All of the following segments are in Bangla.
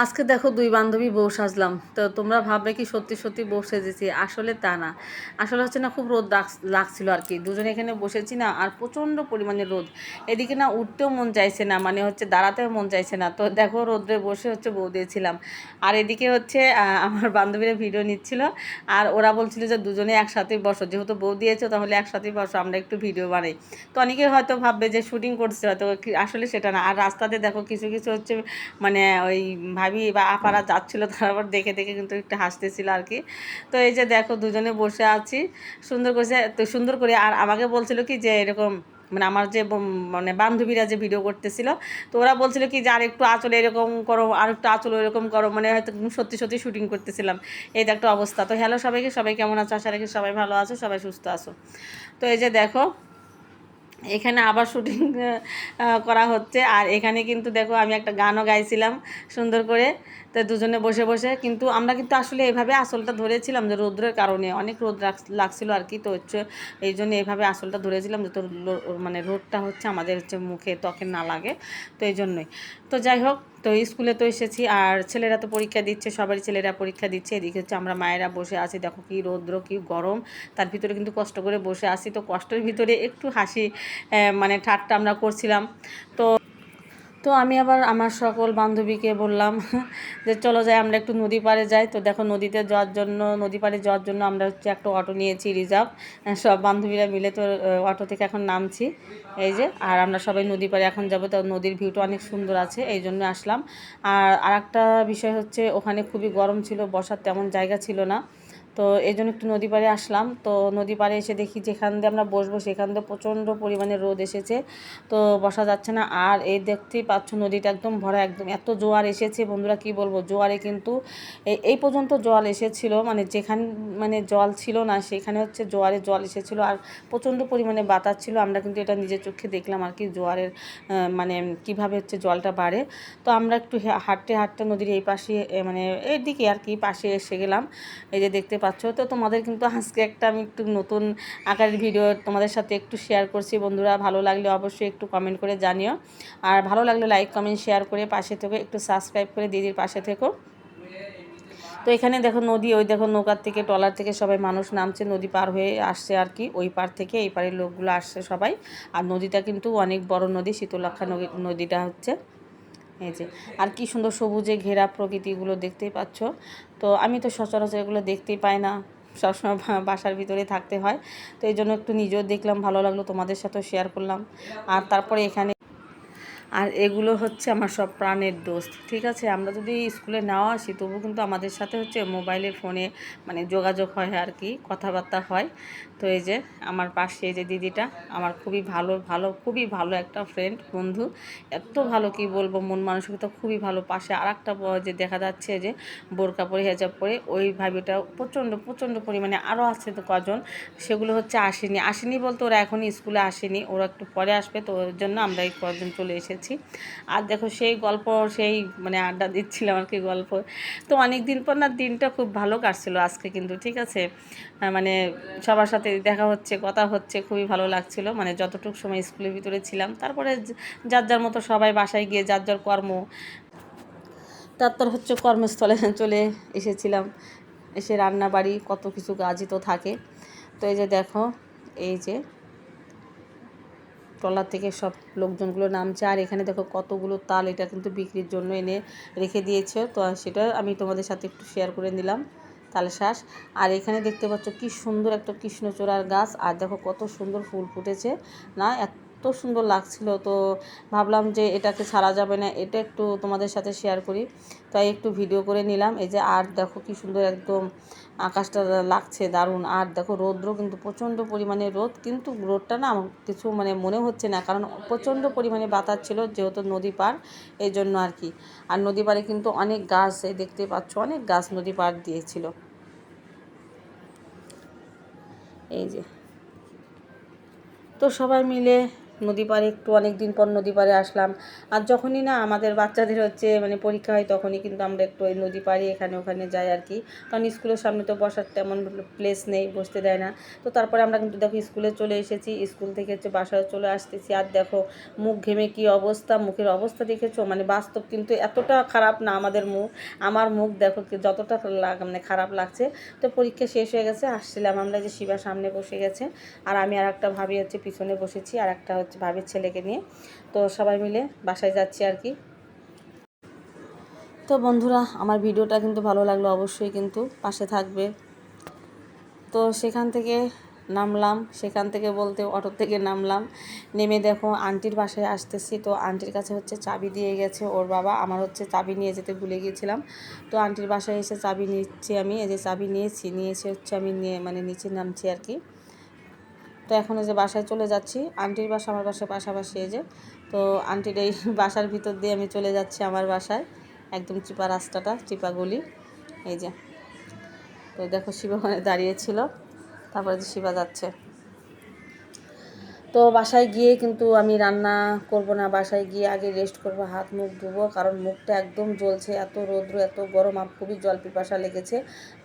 আজকে দেখো দুই বান্ধবী বউ সাজলাম। তো তোমরা ভাববে কি সত্যি সত্যি বউ সেজেছি? আসলে তা না। আসলে হচ্ছে না খুব রোদ লাগছিল আর কি। দুজনে এখানে বসেছি না আর প্রচণ্ড পরিমাণে রোদ। এদিকে না উঠতেও মন চাইছে না মানে হচ্ছে দাঁড়াতেও মন চাইছে না। তো দেখো রোদ্রে বসে হচ্ছে বউ দিয়েছিলাম। আর এদিকে হচ্ছে আমার বান্ধবীরা ভিডিও নিচ্ছিল। আর ওরা বলছিল যে দুজনে একসাথেই বসো। যেহেতু বউ দিয়েছ, তাহলে একসাথেই বসো, আমরা একটু ভিডিও বানাই। তো অনেকে হয়তো ভাববে যে শুটিং করছে, হয়তো আসলে সেটা না। আর রাস্তাতে দেখো কিছু কিছু হচ্ছে মানে ওই ভাবি বা আপারা যাচ্ছিল তারপর দেখে দেখে কিন্তু একটু হাসতেছিল আর কি তো এই যে দেখো দুজনে বসে আছি, সুন্দর করে তো সুন্দর করে আর আমাকে বলছিল কি যে এরকম মানে আমার যে মানে বান্ধবীরা যে ভিডিও করতেছিল, তো ওরা বলছিল কি যে আর একটু আঁচল এরকম করো, আর একটু আঁচল এরকম করো মানে হয়তো সত্যি সত্যি শুটিং করতেছিলাম। এই একটা অবস্থা। তো হ্যালো সবাইকে, সবাই কেমন আছো? আশা রাখি সবাই ভালো আছো, সবাই সুস্থ আছো। তো এই যে দেখো এখানে আবার শুটিং করা হচ্ছে। আর এখানে কিন্তু দেখো আমি একটা গানও গাইছিলাম সুন্দর করে। তো দুজনে বসে বসে। কিন্তু আমরা কিন্তু আসলে এভাবে আসলটা ধরেছিলাম যে রৌদ্রের কারণে। অনেক রোদ লাগছিল আর কি। তো হচ্ছে এই জন্য এভাবে আসলটা ধরেছিলাম যে তোর মানে রোদটা হচ্ছে আমাদের হচ্ছে মুখে ত্বকে না লাগে। তো এই জন্যই। তো যাই হোক, তো স্কুলে তো এসেছি আর ছেলেরা তো পরীক্ষা দিচ্ছে, সবারই ছেলেরা পরীক্ষা দিচ্ছে। এদিকে হচ্ছে আমরা মায়েরা বসে আছি। দেখো কি রৌদ্র, কি গরম। তার ভিতরে কিন্তু কষ্ট করে বসে আছি। তো কষ্টের ভিতরে একটু হাসি মানে ঠাট্টা আমরা করছিলাম। তো তো আমি আবার আমার সকল বান্ধবীকে বললাম যে চলো যাই, আমরা একটু নদী পাড়ে যাই। তো দেখো নদীতে যাওয়ার জন্য, নদী পাড়ে যাওয়ার জন্য আমরা হচ্ছে একটা অটো নিয়েছি, রিজার্ভ। সব বান্ধবীরা মিলে তো অটো থেকে এখন নামছি। এই যে, আর আমরা সবাই নদী পাড়ে এখন যাব। তো নদীর ভিউটা অনেক সুন্দর আছে, এই জন্য আসলাম। আর আরেকটা বিষয় হচ্ছে, ওখানে খুবই গরম ছিল, বসার তেমন জায়গা ছিল না। তো এই জন্য একটু নদী পাড়ে আসলাম। তো নদী পাড়ে এসে দেখি যেখান দিয়ে আমরা বসবো সেখান দিয়ে প্রচণ্ড পরিমাণে রোদ এসেছে। তো বসা যাচ্ছে না। আর এই দেখতেই পাচ্ছ নদীটা একদম ভরা, একদম এত জোয়ার এসেছে। বন্ধুরা কি বলব? জোয়ারে কিন্তু এই পর্যন্ত জল এসেছিল। মানে যেখানে মানে জল ছিল না, সেখানে হচ্ছে জোয়ারে জল এসেছিল। আর প্রচণ্ড পরিমাণে বাতাস ছিল। আমরা কিন্তু এটা নিজের চোখে দেখলাম আর কি জোয়ারের মানে কীভাবে হচ্ছে জলটা বাড়ে। তো আমরা একটু হাঁটতে হাঁটতে নদীর এই পাশে মানে এই দিকে আর কি পাশে এসে গেলাম। এই যে দেখতে পাচ্ছ। তো তোমাদের কিন্তু আজকে একটা আমি একটু নতুন আকারের ভিডিও তোমাদের সাথে একটু শেয়ার করছি। বন্ধুরা, ভালো লাগলে অবশ্যই একটু কমেন্ট করে জানিও। আর ভালো লাগলে লাইক কমেন্ট শেয়ার করে পাশে থেকে। একটু সাবস্ক্রাইব করে দিদির পাশে থেকো। তো এখানে দেখো নদী, ওই দেখো নৌকার থেকে, ট্রলার থেকে সবাই মানুষ নামছে। নদী পার হয়ে আসছে আর কি, ওই পার থেকে এই পারের লোকগুলো আসছে সবাই। আর নদীটা কিন্তু অনেক বড় নদী শীতলক্ষা নদী- নদীটা হচ্ছে। এই যে, আর কি সুন্দর সবুজে ঘেরা প্রকৃতিগুলো দেখতেই পাচ্ছ। তো আমি তো সচরাচর এগুলো দেখতেই পাই না। সবসময় বাসার ভিতরে থাকতে হয়। তো এই জন্য একটু নিজেও দেখলাম, ভালো লাগল তোমাদের সাথেও শেয়ার করলাম। আর তারপরে এখানে আর এগুলো হচ্ছে আমার সব প্রাণের দোস্ত, ঠিক আছে? আমরা যদি স্কুলে নাও আসি, তবু কিন্তু আমাদের সাথে হচ্ছে মোবাইলের ফোনে মানে যোগাযোগ হয় আর কি, কথাবার্তা হয়। তো এই যে আমার পাশে এই যে দিদিটা, আমার খুবই ভালো ভালো, খুবই ভালো একটা ফ্রেন্ড বন্ধু। এত ভালো কি বলব, মন মানসিকতা খুবই ভালো। পাশে আর একটা যে দেখা যাচ্ছে যে বোরকা পরে, হেজাব পরে, ওই ভাবিটা প্রচণ্ড প্রচণ্ড পরিমাণে আরও আছে তো কজন। সেগুলো হচ্ছে আসেনি। আসেনি বলতে ওরা এখনই স্কুলে আসেনি, ওরা একটু পরে আসবে, তো ওর জন্য আমরা এই কজন চলে এসেছি আর দেখো সেই গল্প, সেই মানে আড্ডা দিচ্ছিলাম আর কি গল্প। তো অনেক দিন পর না দিনটা খুব ভালো কাটছিল আজকে কিন্তু, ঠিক আছে? মানে সবার সাথে দেখা হচ্ছে, কথা হচ্ছে, খুবই ভালো লাগছিল। মানে যতটুকু সময় স্কুলের ভিতরে ছিলাম, তারপরে যার যার মতো সবাই বাসায় গিয়ে যার যার কর্ম, তার তারপর হচ্ছে কর্মস্থলে চলে এসেছিলাম। এসে রান্না বাড়ি কত কিছু কাজই তো থাকে। তো এই যে দেখো, এই যে ট্রলার থেকে সব লোকজনগুলো নামছে। আর এখানে দেখো কতগুলো তাল, এটা কিন্তু বিক্রির জন্য এনে রেখে দিয়েছে। তো সেটা আমি তোমাদের সাথে একটু শেয়ার করে নিলাম তাল শ্বাস আর এখানে দেখতে পাচ্ছ কি সুন্দর একটা কৃষ্ণচূড়ার গাছ। আর দেখো কত সুন্দর ফুল ফুটেছে। না, এত সুন্দর লাগছিল। তো ভাবলাম যে এটাকে ছাড়া যাবে না, এটা একটু তোমাদের সাথে শেয়ার করি। তাই একটু ভিডিও করে নিলাম। এই যে আর দেখো কি সুন্দর একদম আকাশটা লাগছে, দারুণ। আর দেখো রৌদ্র কিন্তু প্রচণ্ড পরিমাণে রোদ, কিন্তু রোদটা না কিছু মানে মনে হচ্ছে না, কারণ প্রচণ্ড পরিমাণে বাতাস ছিল যেহেতু নদী পার এই জন্য আর কি। আর নদী পাড়ে কিন্তু অনেক গাছ দেখতে পাচ্ছ, অনেক গাছ নদী পাড় দিয়েছিল। এই যে। তো সবাই মিলে নদী পাড়ে একটু অনেক দিন পর নদী পাড়ে আসলাম। আর যখনই না আমাদের বাচ্চাদের হচ্ছে মানে পরীক্ষা হয় তখনই কিন্তু আমরা একটু ওই নদী পাড়ে এখানে ওখানে যাই আর কি। কারণ স্কুলের সামনে তো বসার তেমন প্লেস নেই, বসতে দেয় না। তো তারপরে আমরা কিন্তু দেখো স্কুলে চলে এসেছি, স্কুল থেকে হচ্ছে বাসায় চলে আসতেছি। আর দেখো মুখ ঘেমে কি অবস্থা, মুখের অবস্থা দেখেছ? মানে বাস্তব কিন্তু এতটা খারাপ না আমাদের মুখ। আমার মুখ দেখো যতটা মানে খারাপ লাগছে। তো পরীক্ষা শেষ হয়ে গেছে, আসছিলাম আমরা যে শিবা সামনে বসে গেছে। আর আমি আর একটা ভাবি হচ্ছে পিছনে বসেছি আর একটা হচ্ছে ভাবির ছেলেকে নিয়ে। তো সবাই মিলে বাসায় যাচ্ছি আর কি। তো বন্ধুরা, আমার ভিডিওটা কিন্তু ভালো লাগল অবশ্যই কিন্তু পাশে থাকবে। তো সেখান থেকে নামলাম। সেখান থেকে বলতে অটো থেকে নামলাম। নেমে দেখো, আন্টির বাসায় আসতেছি। তো আন্টির কাছে হচ্ছে চাবি দিয়ে গেছে ওর বাবা। আমার হচ্ছে চাবি নিয়ে যেতে ভুলে গিয়েছিলাম। তো আন্টির বাসায় এসে চাবি নিচ্ছি আমি। এই যে চাবি নিয়েছি নিয়েছি হচ্ছে আমি নিয়ে মানে নিচে নামছি আর কি। তো এখন যে বাসায় চলে যাচ্ছি। আন্টির বাসা, আমার বাসার পাশাপাশি এই যে। তো আন্টির এই বাসার ভিতর দিয়ে আমি চলে যাচ্ছি আমার বাসায়। একদম চিপা রাস্তাটা, চিপা গলি। এই যে। তো দেখো, শিবা ওখানে দাঁড়িয়েছিল তারপরে যে শিবা যাচ্ছে। তো বাসায় গিয়ে কিন্তু আমি রান্না করব না, বাসায় গিয়ে আগে রেস্ট করব, হাত মুখ ধুবো, কারণ মুখটা একদম জ্বলছে, এত রৌদ্র, এত গরম আর খুবই জল পিপাসা লেগেছে।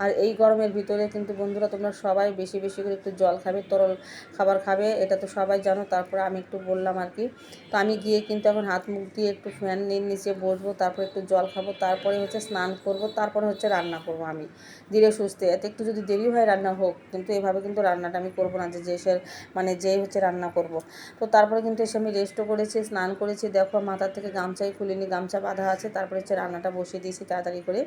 আর এই গরমের ভিতরে কিন্তু বন্ধুরা তোমরা সবাই বেশি বেশি করে একটু জল খাবে, তরল খাবার খাবে, এটা তো সবাই জানো, তারপরে আমি একটু বললাম আর কি। তো আমি গিয়ে কিন্তু এখন হাত মুখ দিয়ে একটু ফ্যান নিয়ে নিচে বসবো, তারপরে একটু জল খাব, তারপরে হচ্ছে স্নান করব, তারপরে হচ্ছে রান্না করব আমি, ধীরে সুস্থে। এতে একটু যদি দেরি হয় রান্না হোক, কিন্তু এভাবে কিন্তু রান্নাটা আমি করব না, যে যে মানে যেই হচ্ছে রান্না করব। তো তারপরে কিন্তু এসে আমি রেস্টও করেছি, স্নান করেছি। দেখো মাথার থেকে গামছাই খুলিনি, গামছা বাঁধা আছে। তারপরে হচ্ছে রান্নাটা বসিয়ে দিয়েছি তাড়াতাড়ি করে।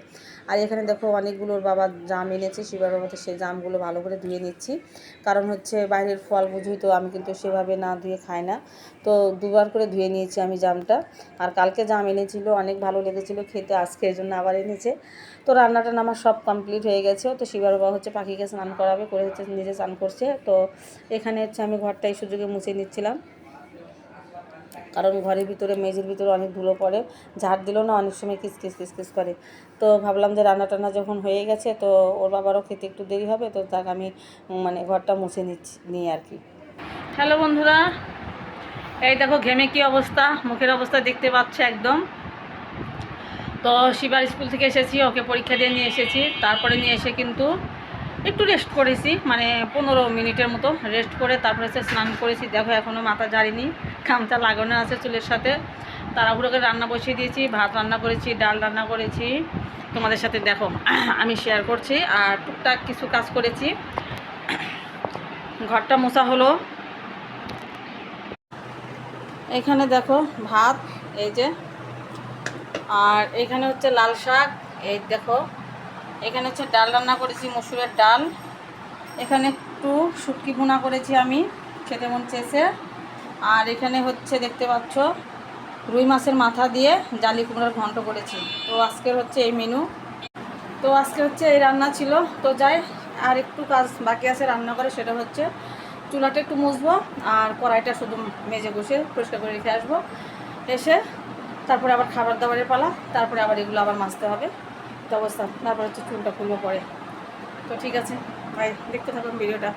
আর এখানে দেখো অনেকগুলো ওর বাবা জাম এনেছে শিবার বাবাতে সেই জামগুলো ভালো করে ধুয়ে নিচ্ছি। কারণ হচ্ছে বাইরের ফল বুঝি তো, আমি কিন্তু সেভাবে না ধুয়ে খাই না। তো দুবার করে ধুয়ে নিয়েছি আমি জামটা। আর কালকে জাম এনেছিল, অনেক ভালো লেগেছিলো খেতে, আজকে এই জন্য আবার এনেছে। তো রান্নাটা আমার সব কমপ্লিট হয়ে গেছে। তো শিবার বাবা হচ্ছে পাখিকে স্নান করাবে, করে হচ্ছে নিজে স্নান করছে। তো এখানে হচ্ছে আমি ঘরটা এই সুযোগে মুছে নিচ্ছিলাম। কারণ ঘরের ভিতরে, মেঝের ভিতরে অনেক ধুলো পড়ে, ঝাড় দিলেও না অনেক সময় কিসকিস কিসকিস করে। তো ভাবলাম যে রান্না টান্না যখন হয়ে গেছে, তো ওর বাবারও খেতে একটু দেরি হবে, তো তাকে আমি মানে ঘরটা মুছে নিচ্ছি নিই আর কি। হ্যালো বন্ধুরা, এই দেখো ঘেমে কি অবস্থা, মুখের অবস্থা দেখতে পাচ্ছ একদম। তো শিবার স্কুল থেকে এসেছি, ওকে পরীক্ষা দিয়ে নিয়ে এসেছি। তারপরে নিয়ে এসে কিন্তু একটু রেস্ট করেছি মানে পনেরো মিনিটের মতো রেস্ট করে তারপরে হচ্ছে স্নান করেছি। দেখো এখনও মাথা ঝাড়িনি খামচা লাগানো আছে চুলের সাথে। তাড়াহুড়ো রান্না বসিয়ে দিয়েছি, ভাত রান্না করেছি, ডাল রান্না করেছি। তোমাদের সাথে দেখো, আমি শেয়ার করছি আর টুকটাক কিছু কাজ করেছি। ঘরটা মোছা হলো। এখানে দেখো ভাত, এই যে আর এখানে হচ্ছে লাল শাক, এই দেখো। এখানে হচ্ছে ডাল রান্না করেছি, মসুরের ডাল। এখানে একটু শুটকি ভুনা করেছি আমি, খেতে মন চেয়েছে। আর এখানে হচ্ছে দেখতে পাচ্ছ, রুই মাছের মাথা দিয়ে জালি কুমড়োর ঘন্ট করেছি। তো আজকের হচ্ছে এই মেনু তো আজকে হচ্ছে এই রান্না ছিল। তো যাই, আর একটু কাজ বাকি আছে রান্না করে, সেটা হচ্ছে চুলাটা একটু মুছবো, আর কড়াইটা শুধু মেজে বসে পরিষ্কার করে রেখে আসব। এসে তারপরে আবার খাবার দাবারের পালা, তারপরে আবার এগুলো আবার মাজতে হবে। তো অবস্থা। তারপরে হচ্ছে চুলটা খুলবো পরে। তো ঠিক আছে। ভাই, দেখতে থাকুন ভিডিওটা।